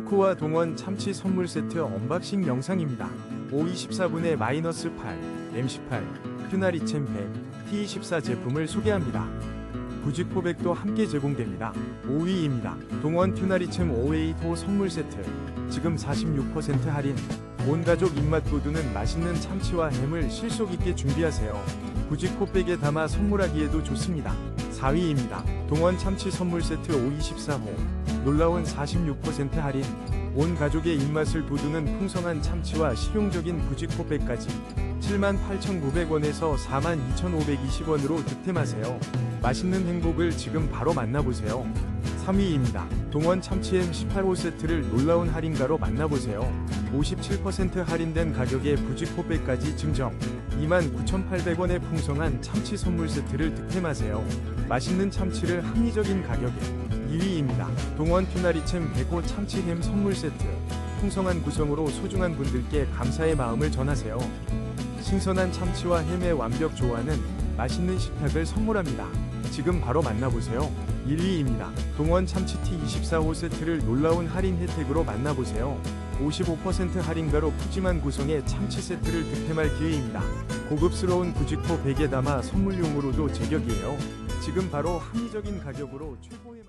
푸크와 동원 참치 선물 세트 언박싱 영상입니다. 524분의 마이너스 8, M18, 큐나리챔 100, T24 제품을 소개합니다. 부직포백도 함께 제공됩니다. 5위입니다. 동원 튜나리챔 5웨이토 선물 세트. 지금 46% 할인. 온 가족 입맛 돋우는 맛있는 참치와 햄을 실속 있게 준비하세요. 부직포백에 담아 선물하기에도 좋습니다. 4위입니다. 동원 참치 선물 세트 524호. 놀라운 46% 할인. 온 가족의 입맛을 돋우는 풍성한 참치와 실용적인 부직포백까지 78,900원에서 42,520원으로 득템하세요. 맛있는 행복을 지금 바로 만나보세요. 3위입니다. 동원 참치햄 18호 세트를 놀라운 할인가로 만나보세요. 57% 할인된 가격에 부직포백까지 증정. 29,800원의 풍성한 참치 선물 세트를 득템하세요. 맛있는 참치를 합리적인 가격에 2위입니다. 동원 튜나리챔 100호 참치햄 선물 세트. 풍성한 구성으로 소중한 분들께 감사의 마음을 전하세요. 신선한 참치와 햄의 완벽 조화는 맛있는 식탁을 선물합니다. 지금 바로 만나보세요. 1위입니다. 동원 참치티 24호 세트를 놀라운 할인 혜택으로 만나보세요. 55% 할인가로 푸짐한 구성의 참치 세트를 득템할 기회입니다. 고급스러운 부직포 100에 담아 선물용으로도 제격이에요. 지금 바로 합리적인 가격으로 최고의